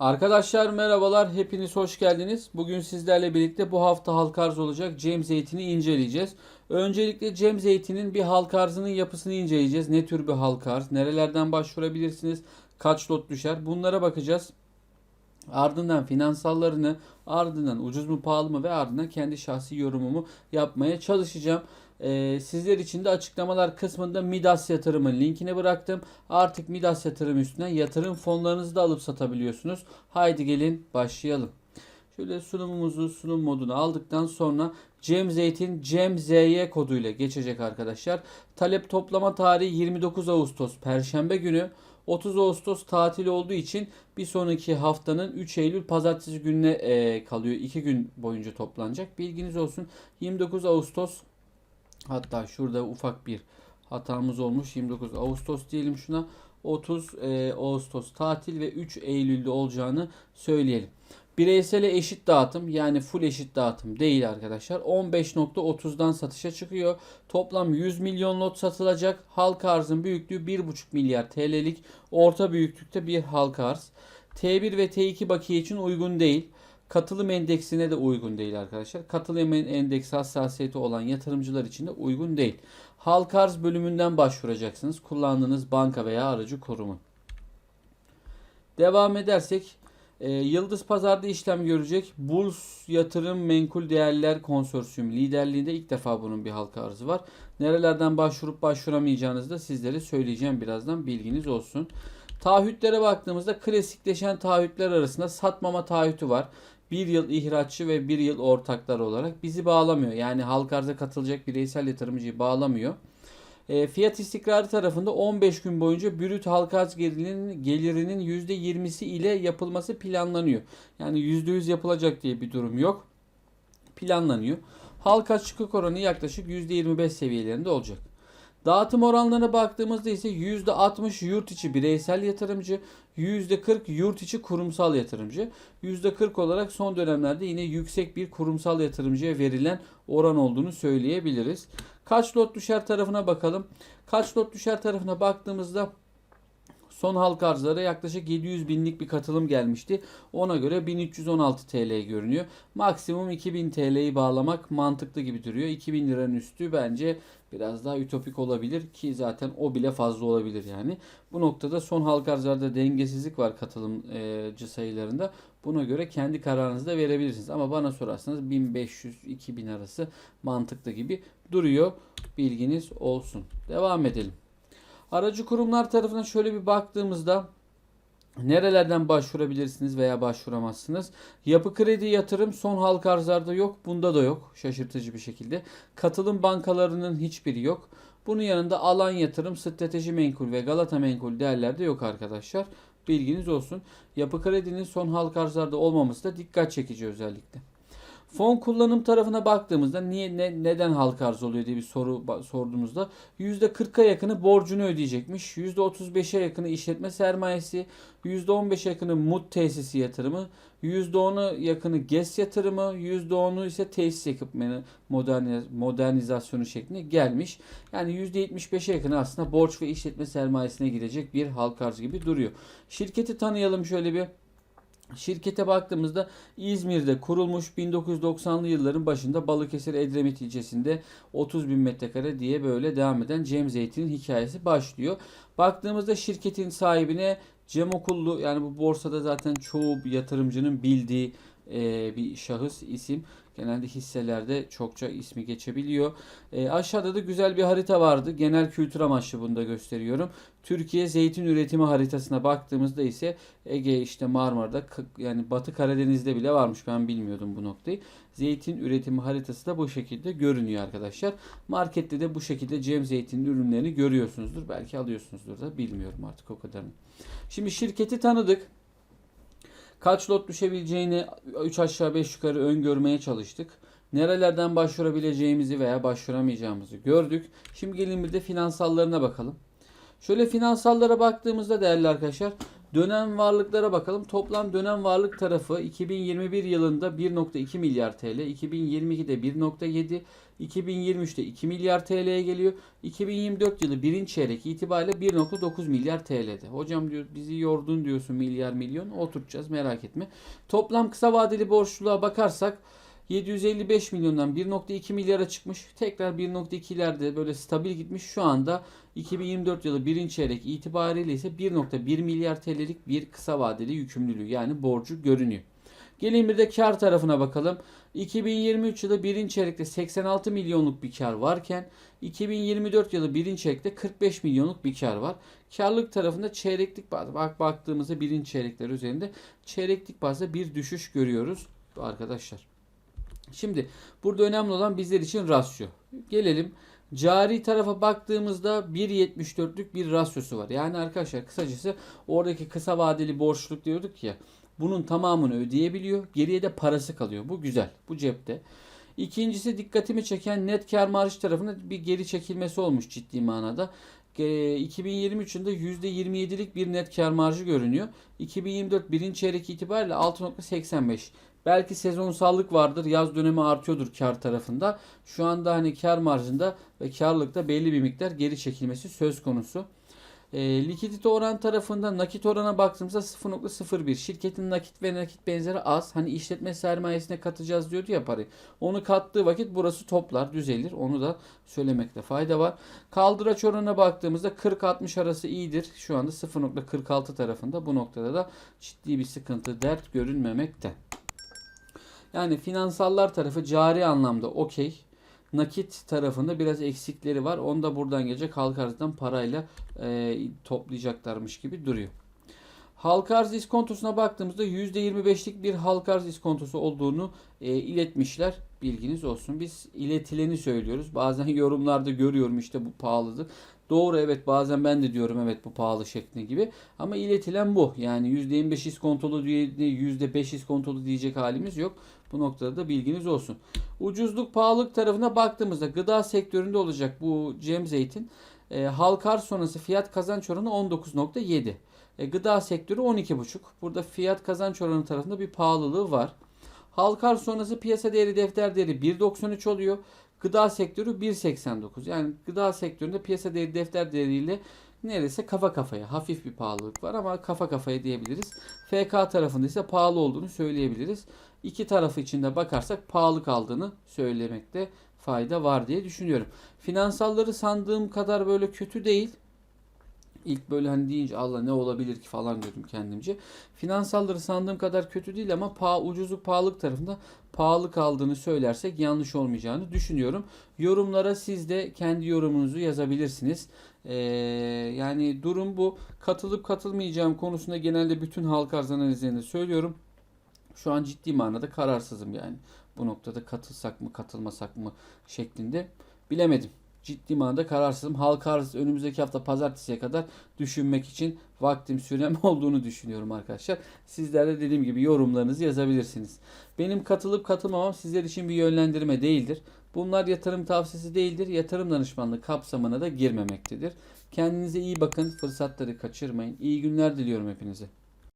Arkadaşlar merhabalar, hepiniz hoş geldiniz. Bugün sizlerle birlikte bu hafta halka arz olacak Cem Zeytin'i inceleyeceğiz. Öncelikle Cem Zeytin'in bir halka arzının yapısını inceleyeceğiz. Ne tür bir halka arz, nerelerden başvurabilirsiniz, kaç lot düşer bunlara bakacağız. Ardından finansallarını, ardından ucuz mu pahalı mı ve ardından kendi şahsi yorumumu yapmaya çalışacağım. Ee, sizler için de açıklamalar kısmında Midas yatırımın linkini bıraktım. Artık Midas yatırım üstünden yatırım fonlarınızı da alıp satabiliyorsunuz. Haydi gelin başlayalım. Şöyle sunumumuzu sunum moduna aldıktan sonra Cem Zeytin Cem ZY koduyla geçecek arkadaşlar. Talep toplama tarihi 29 Ağustos Perşembe günü. 30 Ağustos tatil olduğu için bir sonraki haftanın 3 Eylül pazartesi gününe e, kalıyor. 2 gün boyunca toplanacak. Bilginiz olsun. 29 Ağustos hatta şurada ufak bir hatamız olmuş. 29 Ağustos diyelim şuna. 30 e, Ağustos tatil ve 3 Eylül'de olacağını söyleyelim. Bireysele eşit dağıtım yani full eşit dağıtım değil arkadaşlar. 15.30'dan satışa çıkıyor. Toplam 100 milyon lot satılacak. Halka arzın büyüklüğü 1,5 milyar TL'lik orta büyüklükte bir halka arz. T1 ve T2 bakiye için uygun değil. Katılım endeksine de uygun değil arkadaşlar. Katılım endeksi hassasiyeti olan yatırımcılar için de uygun değil. Halka arz bölümünden başvuracaksınız. Kullandığınız banka veya aracı kurumu. Devam edersek e, Yıldız Pazar'da işlem görecek Burs Yatırım Menkul Değerler Konsorsiyum liderliğinde ilk defa bunun bir halka arzı var. Nerelerden başvurup başvuramayacağınızı da sizlere söyleyeceğim birazdan bilginiz olsun. Taahhütlere baktığımızda klasikleşen taahhütler arasında satmama taahhütü var. Bir yıl ihraççı ve bir yıl ortaklar olarak bizi bağlamıyor. Yani halka arza katılacak bireysel yatırımcıyı bağlamıyor. E, fiyat istikrarı tarafında 15 gün boyunca brüt halka arz gelirinin, gelirinin %20'si ile yapılması planlanıyor. Yani %100 yapılacak diye bir durum yok. Planlanıyor. Halka açıklık oranı yaklaşık %25 seviyelerinde olacak. Dağıtım oranlarına baktığımızda ise %60 yurt içi bireysel yatırımcı, %40 yurt içi kurumsal yatırımcı. %40 olarak son dönemlerde yine yüksek bir kurumsal yatırımcıya verilen oran olduğunu söyleyebiliriz. Kaç lot düşer tarafına bakalım. Kaç lot düşer tarafına baktığımızda son halka arzlara yaklaşık 700 binlik bir katılım gelmişti. Ona göre 1316 TL görünüyor. Maksimum 2000 TL'yi bağlamak mantıklı gibi duruyor. 2000 liranın üstü bence biraz daha ütopik olabilir ki zaten o bile fazla olabilir yani. Bu noktada son halka arzlarda dengesizlik var katılımcı sayılarında. Buna göre kendi kararınızı da verebilirsiniz. Ama bana sorarsanız 1500-2000 arası mantıklı gibi duruyor. Bilginiz olsun. Devam edelim. Aracı kurumlar tarafından şöyle bir baktığımızda nerelerden başvurabilirsiniz veya başvuramazsınız? Yapı kredi yatırım son halka arzlarda yok. Bunda da yok. Şaşırtıcı bir şekilde. Katılım bankalarının hiçbiri yok. Bunun yanında alan yatırım, strateji menkul ve Galata menkul değerlerde yok arkadaşlar. Bilginiz olsun. Yapı kredinin son halka arzlarda olmaması da dikkat çekici özellikle. Fon kullanım tarafına baktığımızda niye ne, neden halka arz oluyor diye bir soru sorduğumuzda %40'a yakını borcunu ödeyecekmiş. %35'e yakını işletme sermayesi, %15'e yakını mut tesisi yatırımı, %10'u yakını GES yatırımı, %10'u ise tesis ekipmanı moderniz- modernizasyonu şeklinde gelmiş. Yani %75'e yakını aslında borç ve işletme sermayesine girecek bir halka arz gibi duruyor. Şirketi tanıyalım şöyle bir. Şirkete baktığımızda İzmir'de kurulmuş 1990'lı yılların başında Balıkesir Edremit ilçesinde 30 bin metrekare diye böyle devam eden Cem Zeytin'in hikayesi başlıyor. Baktığımızda şirketin sahibine Cem Okullu yani bu borsada zaten çoğu yatırımcının bildiği bir şahıs isim. Genelde hisselerde çokça ismi geçebiliyor. E, aşağıda da güzel bir harita vardı. Genel kültür amaçlı bunu da gösteriyorum. Türkiye zeytin üretimi haritasına baktığımızda ise Ege işte Marmara'da yani Batı Karadeniz'de bile varmış. Ben bilmiyordum bu noktayı. Zeytin üretimi haritası da bu şekilde görünüyor arkadaşlar. Markette de bu şekilde Cem Zeytin'in ürünlerini görüyorsunuzdur. Belki alıyorsunuzdur da bilmiyorum artık o kadarını. Şimdi şirketi tanıdık. Kaç lot düşebileceğini 3 aşağı 5 yukarı öngörmeye çalıştık. Nerelerden başvurabileceğimizi veya başvuramayacağımızı gördük. Şimdi gelin bir de finansallarına bakalım. Şöyle finansallara baktığımızda değerli arkadaşlar Dönem varlıklara bakalım. Toplam dönem varlık tarafı 2021 yılında 1.2 milyar TL, 2022'de 1.7, 2023'te 2 milyar TL'ye geliyor. 2024 yılı birinci çeyrek itibariyle 1.9 milyar TL'de. Hocam diyor bizi yordun diyorsun milyar milyon. Oturtacağız merak etme. Toplam kısa vadeli borçluluğa bakarsak 755 milyondan 1.2 milyara çıkmış. Tekrar 1.2'lerde böyle stabil gitmiş. Şu anda 2024 yılı birinci çeyrek itibariyle ise 1.1 milyar TL'lik bir kısa vadeli yükümlülüğü yani borcu görünüyor. Gelin bir de kar tarafına bakalım. 2023 yılı birinci çeyrekte 86 milyonluk bir kar varken 2024 yılı birinci çeyrekte 45 milyonluk bir kar var. Karlılık tarafında çeyreklik bazda bak baktığımızda birinci çeyrekler üzerinde çeyreklik bazda bir düşüş görüyoruz arkadaşlar. Şimdi burada önemli olan bizler için rasyo. Gelelim cari tarafa baktığımızda 1.74'lük bir rasyosu var. Yani arkadaşlar kısacası oradaki kısa vadeli borçluluk diyorduk ya bunun tamamını ödeyebiliyor. Geriye de parası kalıyor. Bu güzel. Bu cepte. İkincisi dikkatimi çeken net kar marjı tarafında bir geri çekilmesi olmuş ciddi manada. E, 2023 yılında %27'lik bir net kar marjı görünüyor. 2024 birinci çeyrek itibariyle 6.85. Belki sezonsallık vardır. Yaz dönemi artıyordur kar tarafında. Şu anda hani kar marjında ve karlılıkta belli bir miktar geri çekilmesi söz konusu. E, likidite oran tarafında nakit orana baktığımızda 0.01. Şirketin nakit ve nakit benzeri az. Hani işletme sermayesine katacağız diyordu ya parayı. Onu kattığı vakit burası toplar, düzelir. Onu da söylemekte fayda var. Kaldıraç oranına baktığımızda 40-60 arası iyidir. Şu anda 0.46 tarafında. Bu noktada da ciddi bir sıkıntı, dert görünmemekte. Yani finansallar tarafı cari anlamda okey. Nakit tarafında biraz eksikleri var. Onu da buradan gelecek halka arzdan parayla e, toplayacaklarmış gibi duruyor. Halka arz iskontosuna baktığımızda %25'lik bir halka arz iskontosu olduğunu e, iletmişler. Bilginiz olsun. Biz iletileni söylüyoruz. Bazen yorumlarda görüyorum işte bu pahalıdır. Doğru evet bazen ben de diyorum evet bu pahalı şeklinde gibi. Ama iletilen bu. Yani %25 iskontolu diye %5 iskontolu diyecek halimiz yok. Bu noktada da bilginiz olsun. Ucuzluk pahalılık tarafına baktığımızda gıda sektöründe olacak bu Cem Zeytin. E, halkar sonrası fiyat kazanç oranı 19.7. E, gıda sektörü 12.5. Burada fiyat kazanç oranı tarafında bir pahalılığı var. Halkar sonrası piyasa değeri defter değeri 1.93 oluyor. Gıda sektörü 1.89. Yani gıda sektöründe piyasa değeri defter değeriyle neredeyse kafa kafaya. Hafif bir pahalılık var ama kafa kafaya diyebiliriz. FK tarafında ise pahalı olduğunu söyleyebiliriz. İki tarafı içinde bakarsak pahalı kaldığını söylemekte fayda var diye düşünüyorum. Finansalları sandığım kadar böyle kötü değil. İlk böyle hani deyince Allah ne olabilir ki falan diyordum kendimce. Finansalları sandığım kadar kötü değil ama paha, ucuzluk pahalılık tarafında pahalı kaldığını söylersek yanlış olmayacağını düşünüyorum. Yorumlara siz de kendi yorumunuzu yazabilirsiniz. Ee, yani durum bu. Katılıp katılmayacağım konusunda genelde bütün halka arz analizlerinde söylüyorum. Şu an ciddi manada kararsızım yani. Bu noktada katılsak mı katılmasak mı şeklinde bilemedim. Ciddi manada kararsızım. Halka arz önümüzdeki hafta pazartesiye kadar düşünmek için vaktim sürem olduğunu düşünüyorum arkadaşlar. Sizler de dediğim gibi yorumlarınızı yazabilirsiniz. Benim katılıp katılmamam sizler için bir yönlendirme değildir. Bunlar yatırım tavsiyesi değildir. Yatırım danışmanlığı kapsamına da girmemektedir. Kendinize iyi bakın. Fırsatları kaçırmayın. İyi günler diliyorum hepinize.